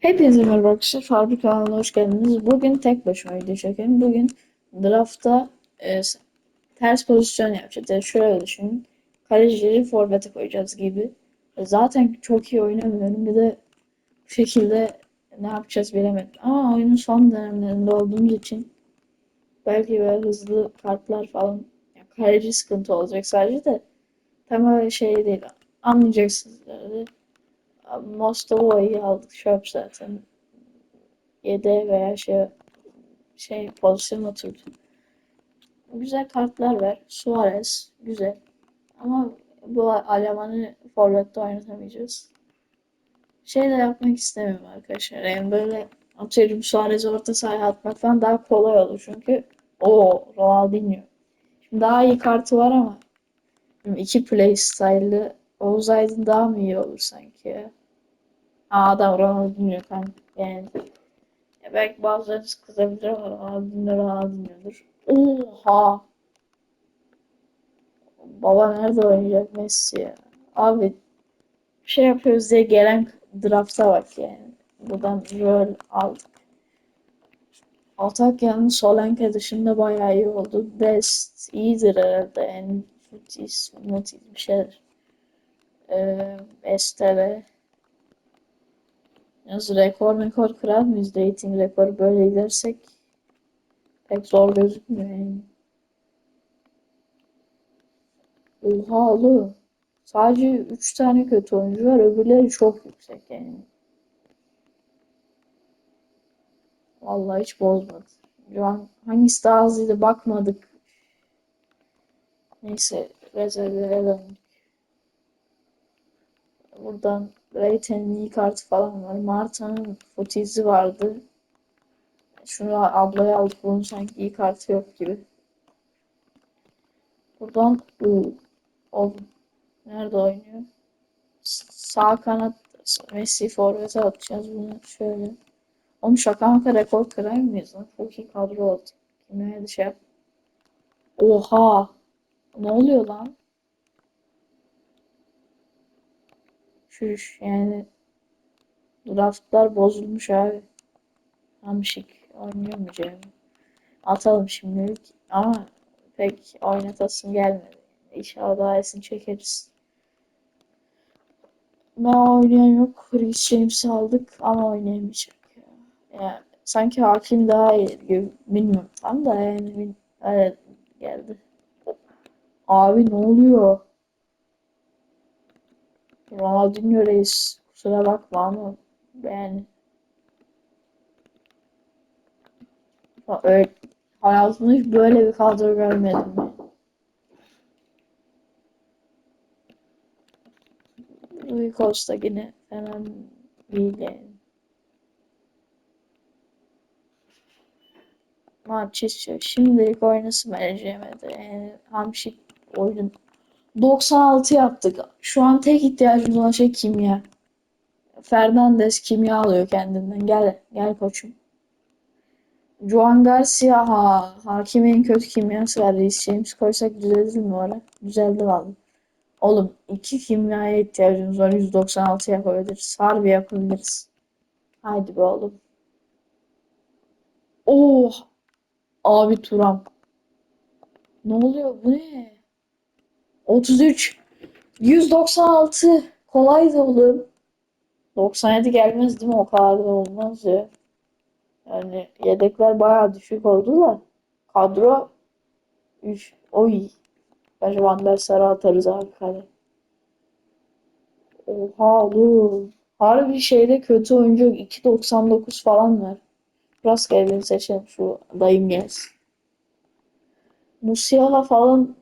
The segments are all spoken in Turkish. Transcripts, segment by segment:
Hepinize merhaba arkadaşlar. Fabrika kanalına hoş geldiniz. Bugün tek başıma video çekiyorum. Bugün draftta e, ters pozisyon yapacağız. Yani şöyle düşünün. Kalecileri forvete koyacağız gibi. Zaten çok iyi oynamıyorum. Bir de bu şekilde ne yapacağız bilemedim. Ama oyunun son dönemlerinde olduğumuz için belki böyle hızlı kartlar falan yani kaleci sıkıntı olacak sadece de tam öyle şey değil. Anlayacaksınız. Yani. Mostova'yı aldık. Şöp zaten. Yede veya şey şey pozisyon oturdu. Güzel kartlar var. Suarez güzel. Ama bu Alman'ı forvette oynatamayacağız. Şey de yapmak istemiyorum arkadaşlar. Yani böyle atıyorum Suarez'i orta sahaya atmak falan daha kolay olur çünkü o Ronaldinho. Şimdi daha iyi kartı var ama iki play style'lı Oğuz Aydın daha mı iyi olur sanki ya? Aa, adam Ronaldinho kanka. Yani ya belki bazılarınız kızabilir ama Ronaldinho Ronaldinho'dur. Oha! Baba nerede oynayacak Messi ya? Abi şey yapıyoruz diye gelen drafta bak yani. Buradan rol aldık. Atak Solanke dışında bayağı iyi oldu. Best iyidir herhalde yani. Futis, Mutis bir şeyler. Ee, Esteve. Yalnız rekor mekor kırar mıyız? Rating rekoru böyle gidersek pek zor gözükmüyor yani. Oha oğlum. Sadece 3 tane kötü oyuncu var. Öbürleri çok yüksek yani. Vallahi hiç bozmadı. Şu an hangisi daha hızlıydı bakmadık. Neyse rezervlere döndük. Buradan Rayten'in iyi kartı falan var. Marta'nın fotizi vardı. Şunu ablaya aldık. Bunun sanki iyi kartı yok gibi. Buradan o nerede oynuyor? Sağ kanat Messi forvete atacağız bunu şöyle. Oğlum şaka maka rekor kırar mıyız lan? Çok iyi kadro oldu. Kimeye de şey yap. Oha! Ne oluyor lan? Şuş yani draftlar bozulmuş abi. Hamşik oynayamayacağım. Atalım şimdilik ama pek oynatasım gelmedi. İnşallah daha iyisini çekeriz. Ben oynayan yok. Chris James'i aldık ama oynayamayacak. Ya. Yani sanki hakim daha iyi gibi bilmiyorum tam da yani öyle geldi. Abi ne oluyor? Ronaldinho reis. Kusura bakma ama yani öyle, hayatımda hiç böyle bir kadro görmedim. Rui Costa yine fena değil yani. Manchester şimdilik oynasın bence. Yani Hamşik oyun 96 yaptık. Şu an tek ihtiyacımız olan şey kimya. Fernandez kimya alıyor kendinden. Gel, gel koçum. Juan Garcia ha, hakim en kötü kimyası var. Reece James koysak düzelir mi oraya? Düzeldi vallahi. Oğlum iki kimyaya ihtiyacımız var. 196 yapabiliriz. Harbi yapabiliriz. Haydi be oğlum. Oh! Abi Turam. Ne oluyor? Bu ne? 33. 196. Kolaydı oğlum. 97 gelmez değil mi? O kadar da olmaz ya. Yani yedekler bayağı düşük oldu da. Kadro 3. Oy. Bence Van der Sar'a atarız abi kale. Oha oğlum. Harbi şeyde kötü oyuncu 2.99 falan var. Rastgele seçelim şu dayım gelsin. Musiala falan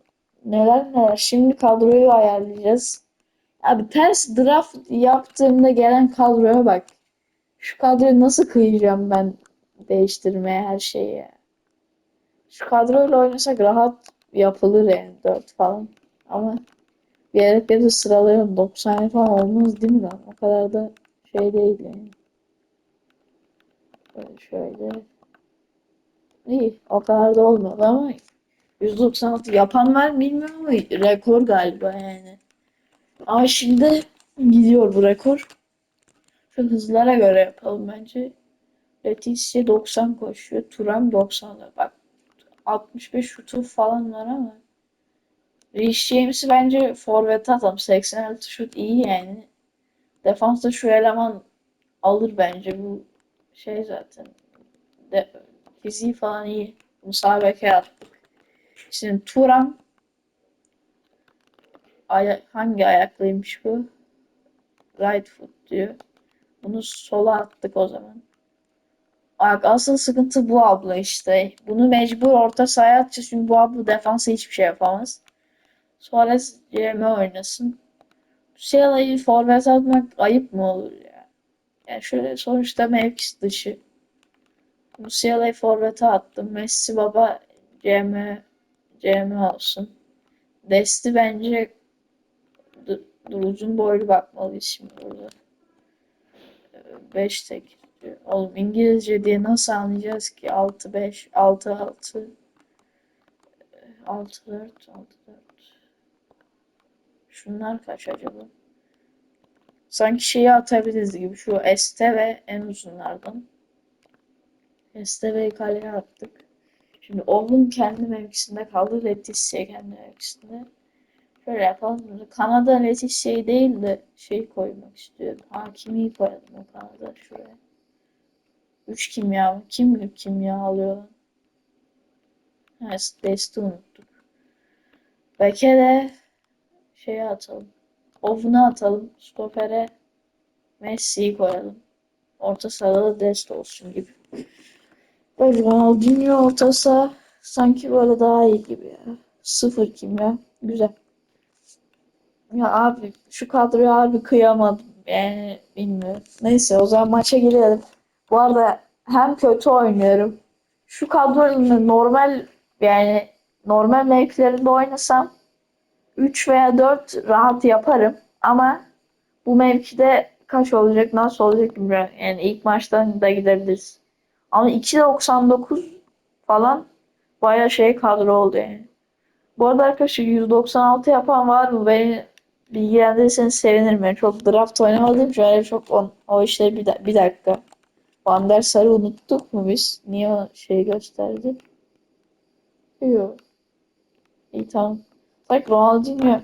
neler neler. Şimdi kadroyu ayarlayacağız. Abi ters draft yaptığımda gelen kadroya bak. Şu kadroyu nasıl kıyacağım ben değiştirmeye her şeyi. Şu kadroyla oynasak rahat yapılır yani 4 falan. Ama bir yere de sıralayalım 90 falan olmaz değil mi lan? O kadar da şey değil yani. Böyle şöyle. İyi o kadar da olmadı ama 196 yapan var bilmiyorum ama rekor galiba yani. Ama şimdi gidiyor bu rekor. Şu hızlara göre yapalım bence. Leticia 90 koşuyor. Turam 90'da. Bak 65 şutu falan var ama Rich James'i bence forvet atalım. 86 şut iyi yani. Defansta şu eleman alır bence bu şey zaten. De, fiziği falan iyi. Musabeke attık. Şimdi Turam aya hangi ayaklıymış bu? Right foot diyor. Bunu sola attık o zaman. Bak asıl sıkıntı bu abla işte. Bunu mecbur orta sahaya atacağız çünkü bu abla defansa hiçbir şey yapamaz. Suarez CM oynasın. Musiala'yı forvet atmak ayıp mı olur ya? Yani şöyle sonuçta mevkisi dışı. Musiala'yı forvete attım. Messi baba CM CM olsun. Desti bence dur, dur uzun boylu bakmalıyız şimdi burada. 5 tek. Oğlum İngilizce diye nasıl anlayacağız ki? 6 5 6 6 6 4 6 4 Şunlar kaç acaba? Sanki şeyi atabiliriz gibi. Şu ST ve en uzunlardan. ST ve kaleye attık. Şimdi Owen kendi mevkisinde kaldı. Leticia kendi mevkisinde. Şöyle yapalım. Kanada Leticia'yı değil de şey koymak istiyorum. Hakimi koyalım o Kanada şuraya. 3 kimya. Kim kimya alıyor? Ha, Dest'i unuttuk. Bekele şeye atalım. Oven'a atalım. Stopere Messi'yi koyalım. Orta sahada da Dest olsun gibi. Ronaldinho orta saha sanki böyle daha iyi gibi ya. Sıfır kimya. Güzel. Ya abi şu kadroya abi kıyamadım. Yani bilmiyorum. Neyse o zaman maça girelim. Bu arada hem kötü oynuyorum. Şu kadronun normal yani normal mevkilerinde oynasam 3 veya 4 rahat yaparım. Ama bu mevkide kaç olacak nasıl olacak bilmiyorum. Yani ilk maçtan da gidebiliriz. Ama 2.99 falan baya şey kadro oldu yani. Bu arada arkadaşlar 196 yapan var mı? Beni bilgilendirirseniz sevinirim. Yani çok draft oynamadığım için öyle çok on, o işleri bir, da- bir dakika. Van der Sar'ı unuttuk mu biz? Niye o şey gösterdi? Yok. İyi tamam. Bak Ronaldinho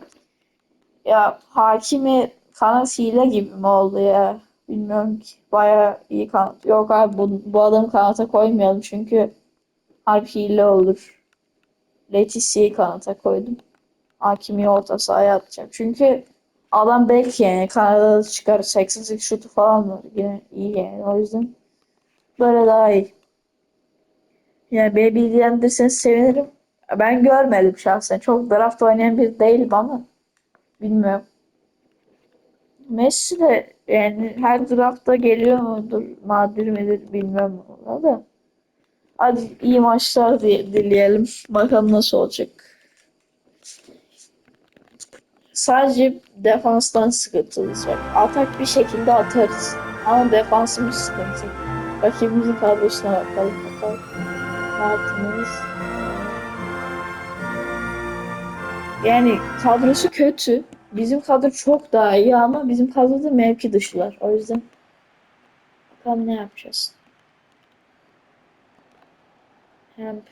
ya hakimi kanat hile gibi mi oldu ya? Bilmiyorum ki. Baya iyi kanat. Yok abi bu, bu adamı kanata koymayalım çünkü harbi hile olur. Leticia'yı kanata koydum. Hakimi orta sahaya atacağım. Çünkü adam belki yani Kanada'da çıkar 88 şutu falan var. Yine iyi yani o yüzden böyle daha iyi. Yani beni bilgilendirirseniz sevinirim. Ben görmedim şahsen. Çok draft oynayan bir değilim ama bilmiyorum. Messi de yani her draftta geliyor mudur, nadir midir bilmiyorum ona da. Hadi iyi maçlar diye dileyelim. Bakalım nasıl olacak. Sadece defanstan sıkıntılıyız. Bak, atak bir şekilde atarız. Ama defansımız sıkıntı. Rakibimizin kadrosuna bakalım. bakalım. Martinez. Yani kadrosu kötü. Bizim kadro çok daha iyi ama bizim kadroda mevki dışılar. O yüzden bakalım ne yapacağız. Hem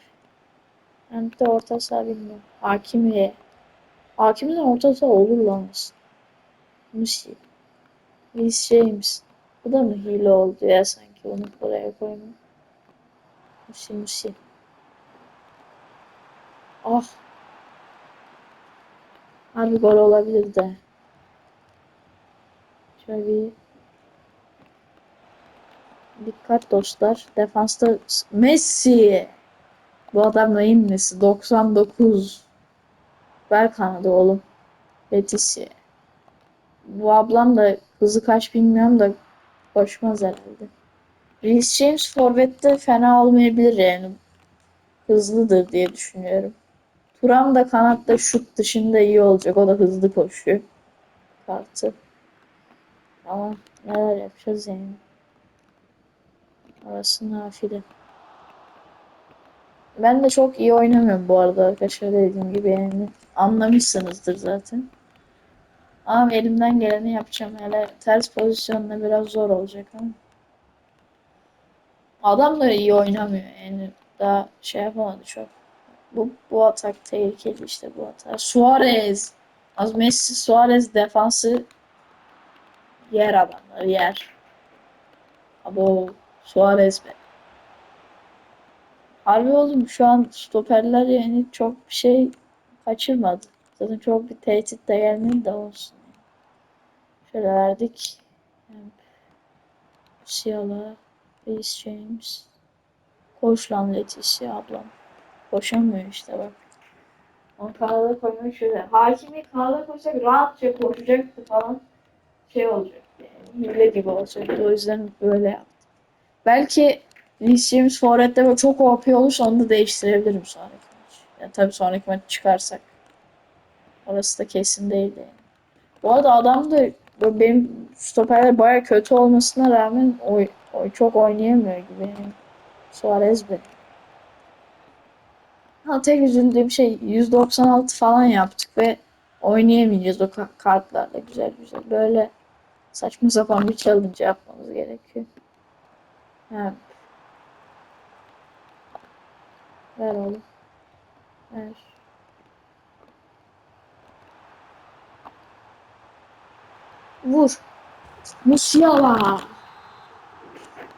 hem de orta saha bilmiyorum. Hakimi. Hakimden orta saha olur lan. Musi. Reece James. Bu da mı hile oldu ya sanki onu buraya koyma. Musi Musi. Ah. Abi gol olabilir de. Şöyle bir dikkat dostlar. Defansta Messi. Bu adam neyin nesi? 99. Ver kanadı oğlum. Leticia. Bu ablam da hızı kaç bilmiyorum da koşmaz herhalde. Reece James forvette fena olmayabilir yani. Hızlıdır diye düşünüyorum. Turam da kanatta şut dışında iyi olacak. O da hızlı koşuyor. Kartı. Ama neler yapacağız yani. Arası nafile. Ben de çok iyi oynamıyorum bu arada arkadaşlar dediğim gibi yani. Anlamışsınızdır zaten. Ama elimden geleni yapacağım. Hele ters pozisyonda biraz zor olacak ama. Adam da iyi oynamıyor. Yani daha şey yapamadı çok. Bu, bu atak tehlikeli işte bu atak. Suarez. Az Messi Suarez defansı yer adamları yer. Abo Suarez be. Harbi oğlum şu an stoperler yani çok bir şey kaçırmadı. Zaten çok bir tehdit de gelmedi de olsun. Şöyle verdik. Musiala, Reece James. Koş lan Leticia ablam. Koşamıyor işte bak. Onu kanala koymak şöyle. Hakimi kanala koysak rahatça koşacaktı falan. Şey olacak yani. Hile gibi olacaktı. O yüzden böyle yaptım. Belki Reece James Forvet'te böyle çok OP olursa onu da değiştirebilirim sonraki maç. Yani tabii sonraki maç çıkarsak. Orası da kesin değil yani. Bu arada adam da benim stoperler baya kötü olmasına rağmen o, o çok oynayamıyor gibi yani. Suarez be. Ha tek üzüldüğüm şey 196 falan yaptık ve oynayamayacağız o ka- kartlarla güzel güzel. Böyle saçma sapan bir challenge yapmamız gerekiyor. Ha. Ver oğlum. Ver. Vur. Musiala.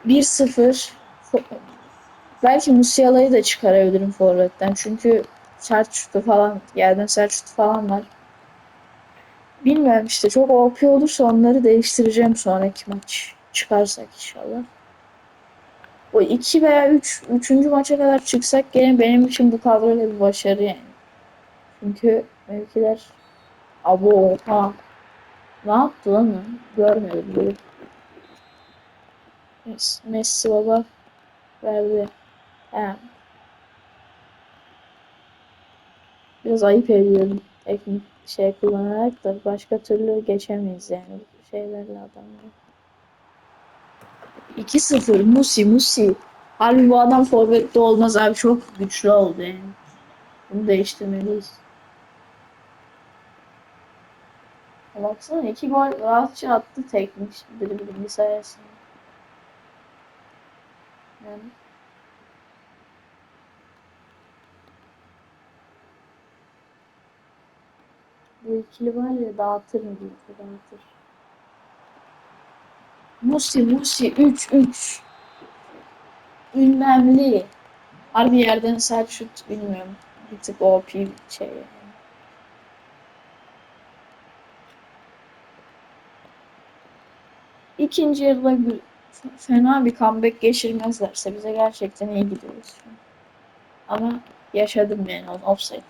1-0. Belki Musiala'yı da çıkarabilirim forvetten. Çünkü sert şutu falan, yerden sert şutu falan var. Bilmiyorum işte çok OP olursa onları değiştireceğim sonraki maç. Çıkarsak inşallah. O 2 veya 3, 3. maça kadar çıksak gene benim için bu kadroyla bir başarı yani. Çünkü mevkiler abo ha. Ne yaptı lan? Görmedim Messi baba verdi. He. Biraz ayıp ediyorum teknik şey kullanarak da başka türlü geçemeyiz yani şeylerle adamları. 2-0 Musi Musi. Harbi bu adam forvette olmaz abi çok güçlü oldu yani. Bunu değiştirmeliyiz. Baksana iki gol rahatça attı teknik dribblingi sayesinde. Yani bu ikili var ya dağıtır mı diye dağıtır. Musi Musi 3-3. Ünlemli. Harbi yerden sert şut bilmiyorum. Bir tık OP bir şey. İkinci yarıda gü- fena bir comeback geçirmezlerse bize gerçekten iyi gidiyoruz. Ama yaşadım yani o offside.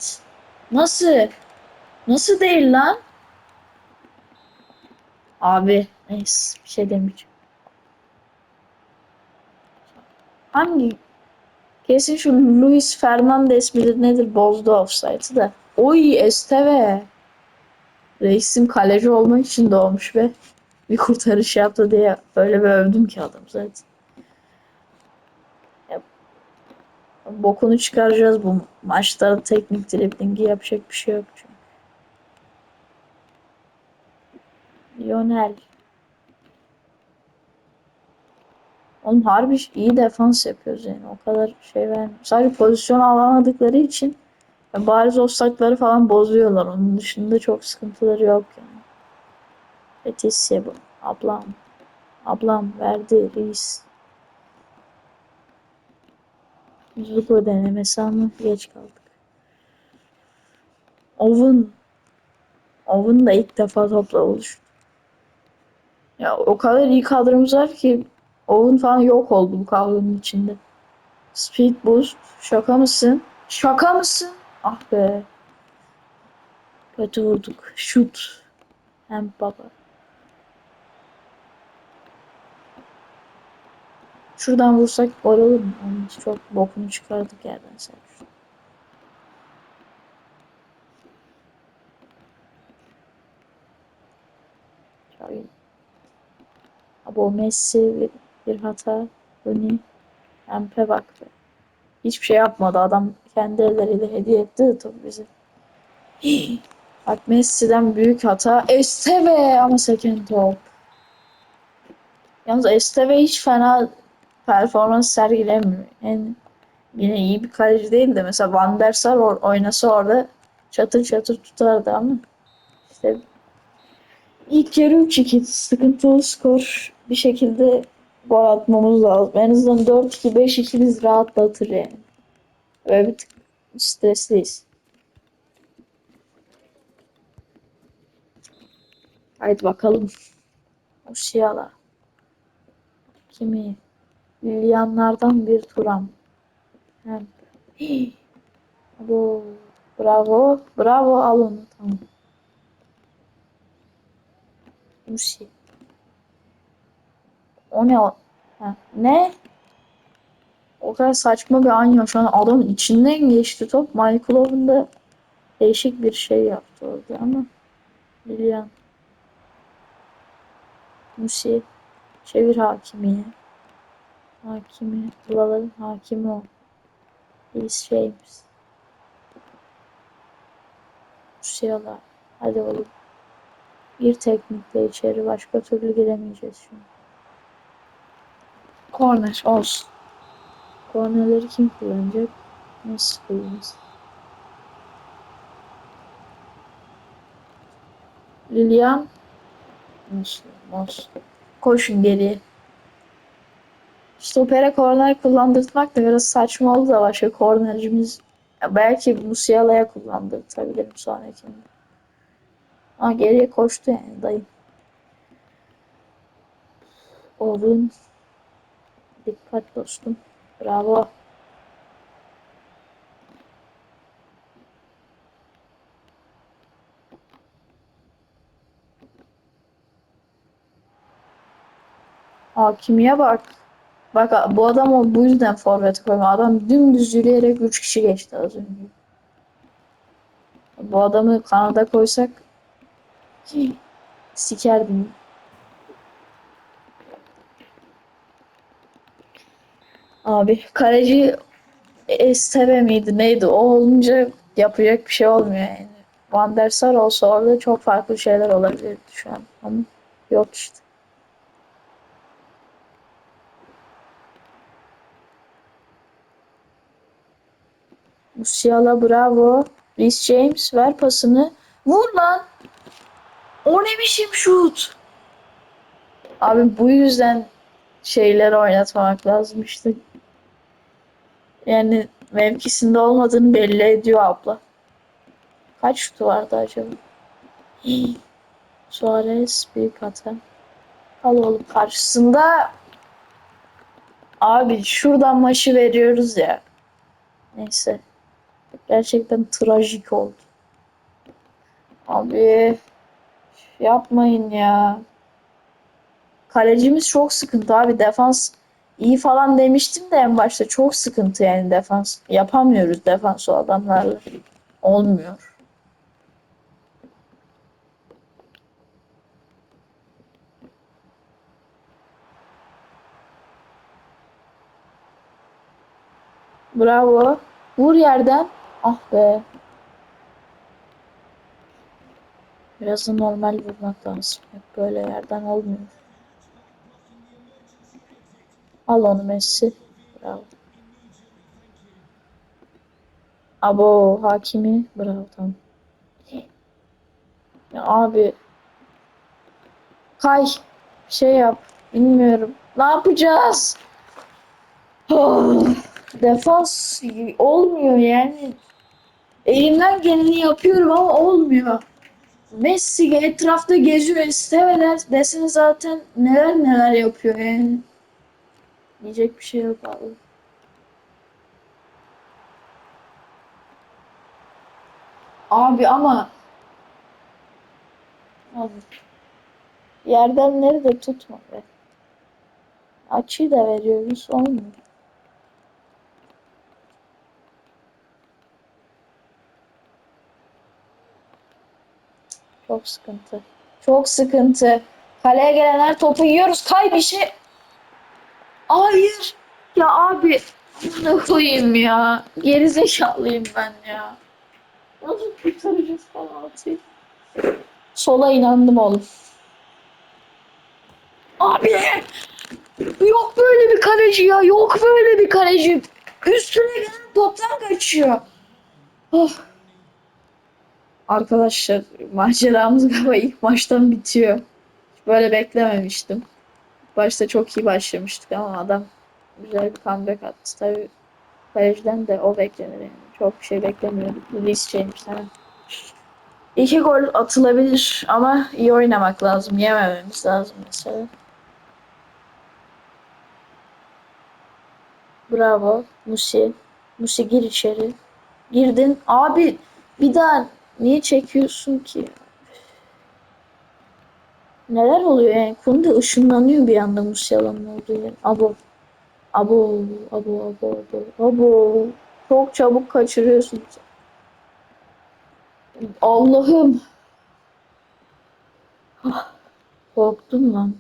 Nasıl? Nasıl değil lan? Abi neyse bir şey demeyeceğim. Hangi? Kesin şu Luis Fernandez midir nedir bozdu offside'ı da. Oy Esteve. Reisim kaleci olmak için doğmuş ve bir kurtarış yaptı diye öyle bir övdüm ki adam zaten. Ya, bokunu çıkaracağız bu maçta teknik driblingi yapacak bir şey yok çünkü. Lionel. Oğlum harbi iyi defans yapıyoruz yani. O kadar şey vermiyor. Sadece pozisyon alamadıkları için bariz offside'ları falan bozuyorlar. Onun dışında çok sıkıntıları yok yani. Leticia bu. Ablam. Ablam verdi reis. Zuko denemesi ama geç kaldık. Owen. Owen da ilk defa topla oluştu. Ya o kadar iyi kadromuz var ki Owen falan yok oldu bu kadronun içinde. Speed boost. Şaka mısın? Şaka mısın? Ah be. Kötü vurduk. Şut. Hem baba. Şuradan vursak gol olur. Çok bokunu çıkardık yerden sen. Şöyle. Abi o Messi bir, hata. Rooney. Empe bak be. Hiçbir şey yapmadı. Adam kendi elleriyle hediye etti de topu bize. Bak Messi'den büyük hata. Esteve ama second top. Yalnız Esteve hiç fena performans sergilemiyor. Yani yine iyi bir kaleci değil de mesela Van der Sar oynasa orada çatır çatır tutardı ama işte ilk yarı 3-2 sıkıntılı skor bir şekilde gol atmamız lazım. En azından 4-2 5-2 biz rahatlatır yani. Böyle bir tık stresliyiz. Haydi bakalım. Musiala. Kimi? Lilianlardan bir Turam. Hem. Bu bravo. Bravo al onu. Tamam. Musi. O ne o? Ha, ne? O kadar saçma bir an ya. Şu an adamın içinden geçti top. Michaelov'un da değişik bir şey yaptı orada ama. Lilian. Musi. Çevir hakimiye. Hakimi. Buraların hakimi o. Reece James. Musiala. Hadi oğlum. Bir teknikle içeri. Başka türlü giremeyeceğiz şimdi. Korner olsun. Kornerleri kim kullanacak? Nasıl kullanacağız? Lilian. Nasıl? Nasıl? Koşun geriye. Stopere korner kullandırtmak da biraz saçma oldu da başka kornercimiz belki Musiala'ya kullandırtabilirim sonrakinde. Ama geriye koştu yani dayı. Oğlum. Dikkat dostum. Bravo. Hakimiye bak. Bak bu adam o bu yüzden forvet koyma. Adam dümdüz yürüyerek 3 kişi geçti az önce. Bu adamı kanada koysak sikerdim. Abi kaleci Esteve miydi neydi? O olunca yapacak bir şey olmuyor yani. Van der Sar olsa orada çok farklı şeyler olabilirdi şu an. Ama yok işte. Musiala bravo. Reece James ver pasını. Vur lan. O ne biçim şut? Abi bu yüzden şeyler oynatmamak lazım işte. Yani mevkisinde olmadığını belli ediyor abla. Kaç şutu vardı acaba? Suarez büyük hata. Al oğlum karşısında abi şuradan maçı veriyoruz ya. Neyse. Gerçekten trajik oldu. Abi yapmayın ya. Kalecimiz çok sıkıntı abi. Defans iyi falan demiştim de en başta çok sıkıntı yani defans. Yapamıyoruz defans o adamlarla. Olmuyor. Bravo. Vur yerden. Ah be. Biraz da normal vurmak lazım. Hep böyle yerden olmuyor. Al onu Messi. Bravo. Abo hakimi. Bravo tamam. Ya abi. Kay. Şey yap. Bilmiyorum. Ne yapacağız? Oh, Defans olmuyor yani. Elimden geleni yapıyorum ama olmuyor. Messi etrafta geziyor istemeler desin zaten neler neler yapıyor yani. Diyecek bir şey yok abi. Abi ama abi. Yerden nerede tutma be. Açıyı da veriyoruz olmuyor. Çok sıkıntı. Çok sıkıntı. Kaleye gelen her topu yiyoruz. Kay bir şey. Hayır. Ya abi. Ne koyayım ya. Gerizekalıyım ben ya. Nasıl kurtaracağız penaltıyı? Sola inandım oğlum. Abi! Yok böyle bir kaleci ya. Yok böyle bir kaleci. Üstüne gelen toptan kaçıyor. Oh. Arkadaşlar maceramız galiba ilk maçtan bitiyor. Böyle beklememiştim. Başta çok iyi başlamıştık ama adam güzel bir comeback attı. Tabii kaleciden de o beklenir yani. Çok bir şey beklemiyorduk. Reece James hemen. İki gol atılabilir ama iyi oynamak lazım. Yemememiz lazım mesela. Bravo. Musi. Musi gir içeri. Girdin. Abi bir daha niye çekiyorsun ki? Neler oluyor yani? Kunde ışınlanıyor bir anda Musiala'nın olduğu yer. Abo. Abo. Abo. Abo. Abo. Abo. Çok çabuk kaçırıyorsun. Allah'ım. Ah, Korktum lan.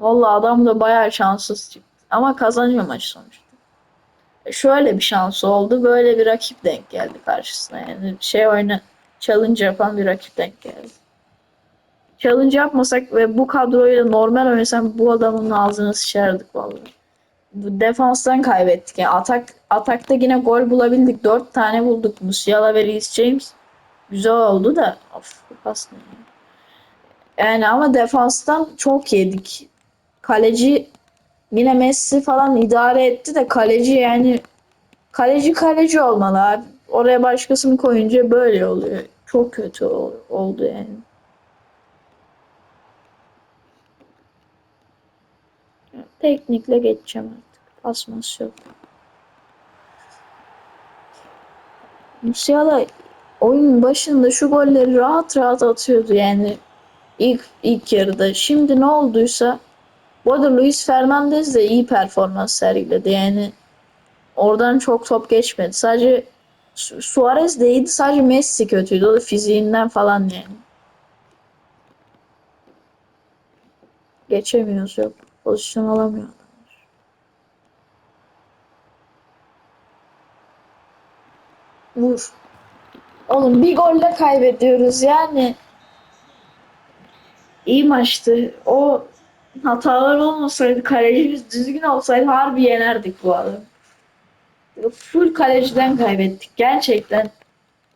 Vallahi adam da bayağı şanssız çıktı. Ama kazanıyor maç sonuçta. E, Şöyle bir şansı oldu. Böyle bir rakip denk geldi karşısına. Yani şey oyna challenge yapan bir rakip denk geldi. Challenge yapmasak ve bu kadroyla normal oynasam bu adamın ağzını sıçardık vallahi. Defanstan kaybettik. Yani atak atakta yine gol bulabildik. Dört tane bulduk. Musiala ve Reece James. Güzel oldu da. Of pas ne ya? Yani ama defanstan çok yedik. Kaleci yine Messi falan idare etti de kaleci yani kaleci kaleci olmalı abi. Oraya başkasını koyunca böyle oluyor. Çok kötü ol- oldu yani. Teknikle geçeceğim artık. Pasmas yok. Musiala oyunun başında şu golleri rahat rahat atıyordu yani ilk ilk yarıda. Şimdi ne olduysa bu arada Luis Fernandez de iyi performans sergiledi. Yani oradan çok top geçmedi. Sadece Suarez de iyiydi. Sadece Messi kötüydü. O da fiziğinden falan yani. Geçemiyoruz yok. Pozisyon alamıyor. Vur. Oğlum bir golle kaybediyoruz yani. İyi maçtı. O hatalar olmasaydı, kalecimiz düzgün olsaydı harbi yenerdik bu arada. Full kaleciden kaybettik. Gerçekten.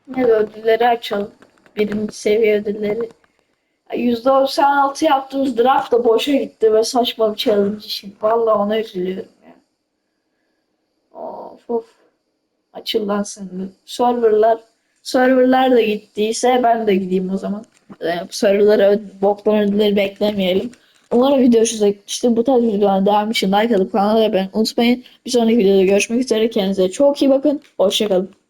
De ödülleri açalım. Birinci seviye ödülleri. %96 yaptığımız draft da boşa gitti ve saçma bir challenge için. Vallahi ona üzülüyorum ya. Of of. Açıl lan. Serverlar serverlar da gittiyse ben de gideyim o zaman. Ee, serverlara öd- boktan ödülleri beklemeyelim. Umarım video hoşunuza gitmiştir. Bu tarz videoların devamı için like atıp kanala abone unutmayın. Bir sonraki videoda görüşmek üzere. Kendinize çok iyi bakın. Hoşçakalın.